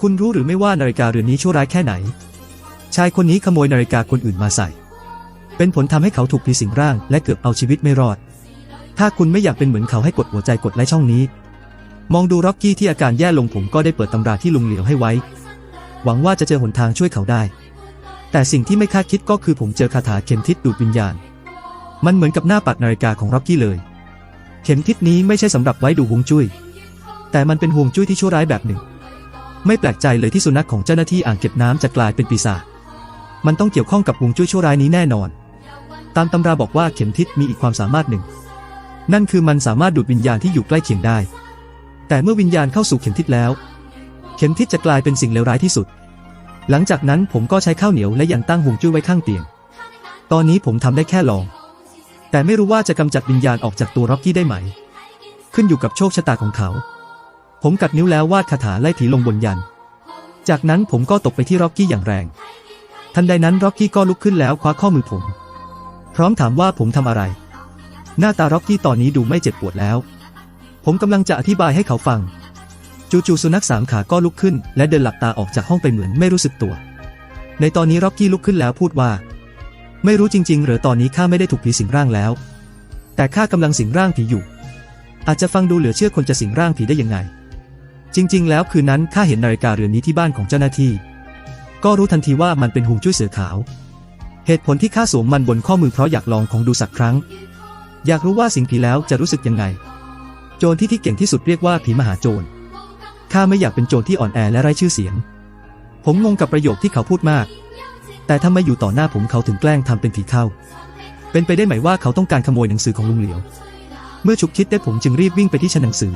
คุณรู้หรือไม่ว่านาฬิกาเรือนนี้ชั่วร้ายแค่ไหน ชายคนนี้ขโมยนาฬิกาคนอื่นมาใส่ เป็นผลทำให้เขาถูกผีสิงร่าง และเกือบเอาชีวิตไม่รอด ถ้าคุณไม่อยากเป็นเหมือนเขาให้กดหัวใจกดไลค์ช่องนี้ มองดูร็อกกี้ที่อาการแย่ลงผมก็ได้เปิดตำราที่ลุงเหลียวให้ไว้ หวังว่าจะเจอหนทางช่วยเขาได้ แต่สิ่งที่ไม่คาดคิดก็คือผมเจอคาถาเข็มทิศดูดวิญญาณ มันเหมือนกับหน้าปัดนาฬิกาของร็อกกี้เลย เข็มทิศนี้ไม่ใช่สำหรับไว้ดูฮวงจุ้ยแต่มันเป็นฮวงจุ้ยที่ชั่วร้ายแบบหนึ่ง ไม่แปลกใจเลยที่สุนัขของเจ้าหน้าที่อ่างเก็บน้ำจะกลายเป็นปีศาจ มันต้องเกี่ยวข้องกับวงจุ้ยชั่วร้ายนี้แน่นอน ตามตำราบอกว่าเข็มทิศมีอีกความสามารถหนึ่ง นั่นคือมันสามารถดูดวิญญาณที่อยู่ใกล้เคียงได้ แต่เมื่อวิญญาณเข้าสู่เข็มทิศแล้ว เข็มทิศจะกลายเป็นสิ่งเลวร้ายที่สุด หลังจากนั้นผมก็ใช้ข้าวเหนียวและยันตั้งวงจุ้ยไว้ข้างเตียง ตอนนี้ผมทำได้แค่ลอง แต่ไม่รู้ว่าจะกำจัดวิญญาณออกจากตัวร็อกกี้ได้ไหม ขึ้นอยู่กับโชคชะตาของเขา ผมกัดนิ้วแล้ววาดคาถาไล่ผีลงบนยัน จากนั้นผมก็ตกไปที่ร็อกกี้อย่างแรง ทันใดนั้นร็อกกี้ก็ลุกขึ้นแล้วคว้าข้อมือผม พร้อมถามว่าผมทำอะไร หน้าตาร็อกกี้ตอนนี้ดูไม่เจ็บปวดแล้ว ผมกำลังจะอธิบายให้เขาฟัง จู่ๆสุนัขสามขาก็ลุกขึ้น และเดินหลับตาออกจากห้องไปเหมือนไม่รู้สึกตัว ในตอนนี้ร็อกกี้ลุกขึ้นแล้วพูดว่า ไม่รู้จริง ๆ หรือตอนนี้ข้าไม่ได้ถูกผีสิงร่างแล้ว แต่ข้ากำลังสิงร่างผีอยู่ อาจจะฟังดูเหลือเชื่อคนจะสิงร่างผีได้ยังไง จริง ๆ แล้วคืนนั้นข้าเห็นนาฬิกาเรือนนี้ที่บ้านของเจ้าหน้าที่ ก็รู้ทันทีว่ามันเป็นหุงจุ้ยเสือขาว เหตุผลที่ข้าสวมมันบนข้อมือเพราะอยากลองของดูสักครั้ง อยากรู้ว่าสิงผีแล้วจะรู้สึกยังไง โจรที่ที่เก่งที่สุดเรียกว่าผีมหาโจรข้าไม่อยากเป็นโจรที่อ่อนแอและไร้ชื่อเสียง ผมงงกับประโยคที่เขาพูดมาก แต่ทำไมอยู่ต่อหน้าผมเขาถึงแกล้งทำเป็นผีเข้า เป็นไปได้ไหมว่าเขาต้องการขโมยหนังสือของลุงเหลียว เมื่อฉุกคิดได้ผมจึงรีบวิ่งไปที่ชั้นหนังสือ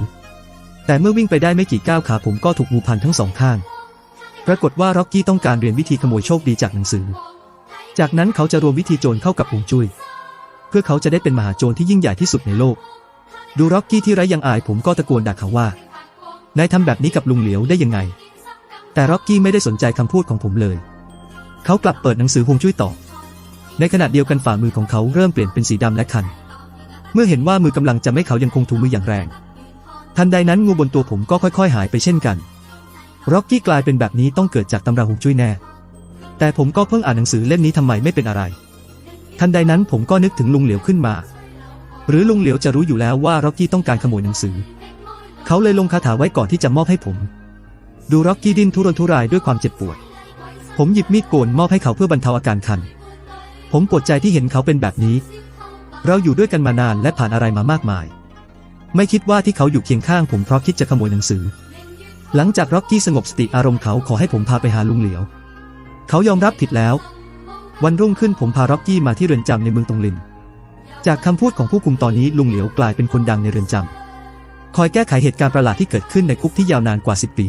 แต่เมื่อวิ่งไปได้ไม่กี่ก้าวขาผมก็ถูกงูพันทั้งสองข้าง ปรากฏว่าร็อกกี้ต้องการเรียนวิธีขโมยโชคดีจากหนังสือ จากนั้นเขาจะรวมวิธีโจรเข้ากับฮวงจุ้ย เพื่อเขาจะได้เป็นมหาโจรที่ยิ่งใหญ่ที่สุดในโลก ดูร็อกกี้ที่ไร้ยังอายผมก็ตะโกนด่าเขาว่านายทำแบบนี้กับลุงเหลียวได้ยังไง แต่ร็อกกี้ไม่ได้สนใจคำพูดของผมเลย เขากลับเปิดหนังสือฮวงจุ้ยต่อ ในขณะเดียวกันฝ่ามือของเขาเริ่มเปลี่ยนเป็นสีดำและคัน เมื่อเห็นว่ามือกำลังจะไม่เขายังคงถูมืออย่างแรง ทันใดนั้นงูบนตัวผมก็ค่อยๆ หายไปเช่นกันร็อกกี้กลายเป็นแบบนี้ต้องเกิดจากตำราฮวงจุ้ยแน่ แต่ผมก็เพิ่งอ่านหนังสือเล่มนี้ทำไมไม่เป็นอะไร ทันใดนั้นผมก็นึกถึงลุงเหลียวขึ้นมา หรือลุงเหลียวจะรู้อยู่แล้วว่าร็อกกี้ต้องการขโมยหนังสือ เขาเลยลงคาถาไว้ก่อนที่จะมอบให้ผม ดูร็อกกี้ดิ้นทุรนทุรายด้วยความเจ็บปวด ผมหยิบมีดโกนมอบให้เขาเพื่อบรรเทาอาการคัน ผมปวดใจที่เห็นเขาเป็นแบบนี้ เราอยู่ด้วยกันมานานและผ่านอะไรมามากมาย ไม่คิดว่าที่เขาอยู่เคียงข้างผมเพราะคิดจะขโมยหนังสือ หลังจากร็อกกี้สงบสติอารมณ์เขาขอให้ผมพาไปหาลุงเหลียว เขายอมรับผิดแล้ว วันรุ่งขึ้นผมพาร็อกกี้มาที่เรือนจำในเมืองตงลิน จากคำพูดของผู้คุมตอนนี้ลุงเหลียวกลายเป็นคนดังในเรือนจำคอยแก้ไขเหตุการณ์ประหลาดที่เกิดขึ้นในคุกที่ยาวนานกว่า 10 ปี